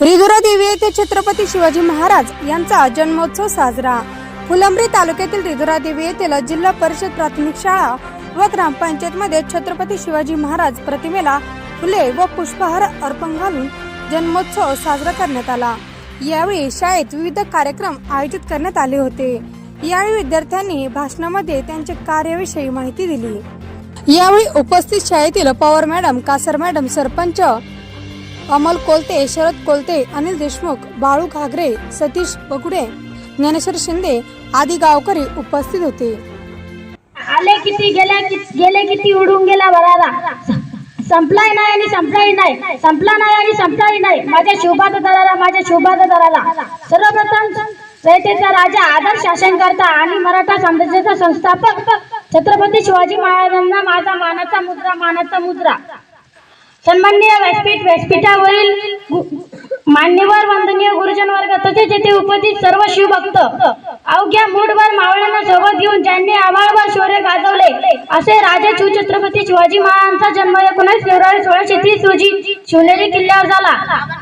रिधुरा देवी येथे छत्रपती शिवाजी महाराज यांचा जन्मोत्सव साजरा. फुलंब्री तालुक्यातील रिधुरा देवी येथील जिल्हा परिषद प्राथमिक शाळा व ग्रामपंचायत मध्ये छत्रपती शिवाजी महाराज प्रतिमेला फुले व पुष्पहार अर्पण घालून जन्मोत्सव साजरा करण्यात आला. यावेळी शाळेत विविध कार्यक्रम आयोजित करण्यात आले होते. यावेळी विद्यार्थ्यांनी भाषणामध्ये त्यांच्या कार्याविषयी माहिती दिली. यावेळी उपस्थित शाळेतील पवार मॅडम कासर मॅडम सरपंच अमल कोलते शरद कोलते अनिल देशमुख बाळू घागरे सतीश बगुडे ज्ञानेश्वर शिंदे आदी गावकरी उपस्थित होते. आले किती गेल्या किती गेले किती उडून गेला भरारा. संपलाय नाही आणि संपलाही नाही. संपला नाही आणि संपलाही नाही. माझ्या शोभात दराला माझ्या शोभात दराला सर्वप्रथम रयतेचा राजा आदर्श शासन करता आणि मराठा साम्राज्याचा संस्थापक छत्रपती शिवाजी महाराजांना माझा मानाचा मुद्रा मानाचा मुद्रा. सन्माननीय व्यासपीठ व्यासपीठावरील मान्यवर वंदनीय गुरुजन वर्ग तसेच येथे उपस्थित सर्व शिवभक्त अवघ्या मूडवर मावळ्यांना सोबत घेऊन ज्यांनी आवाळवर शौर्य गाजवले असे राजा शिवछत्रपती शिवाजी महाराजांचा जन्म एकोणीस फेब्रुवारी सोळाशे तीस रोजी शिवनेरी किल्ल्यावर झाला.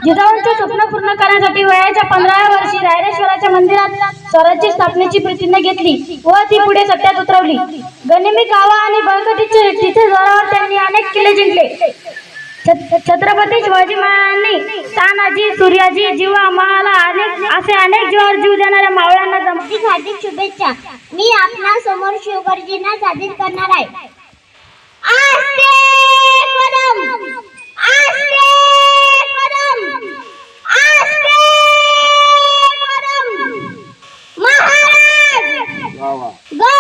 जिजाऊंचे स्वप्न पूर्ण करण्यासाठी वयाच्या पंधराव्या वर्षी रायरेश्वराच्या मंदिरात स्वराज्य स्थापनेची प्रतिज्ञा घेतली व ती पुढे सत्यात उतरवली. गनिमी कावा आणि बळकटीचे तिथे जोरावर त्यांनी अनेक किल्ले जिंकले. छत्रपती शिवाजी महाराजांनी तानाजी सूर्याजी जीवा महाला अनेक असे अनेक जीवावर जीव देणाऱ्या मावळ्यांना हार्दिक हार्दिक शुभेच्छा. मी आपल्यासमोर शिवगर्जींना सादर करणार आहे. Go!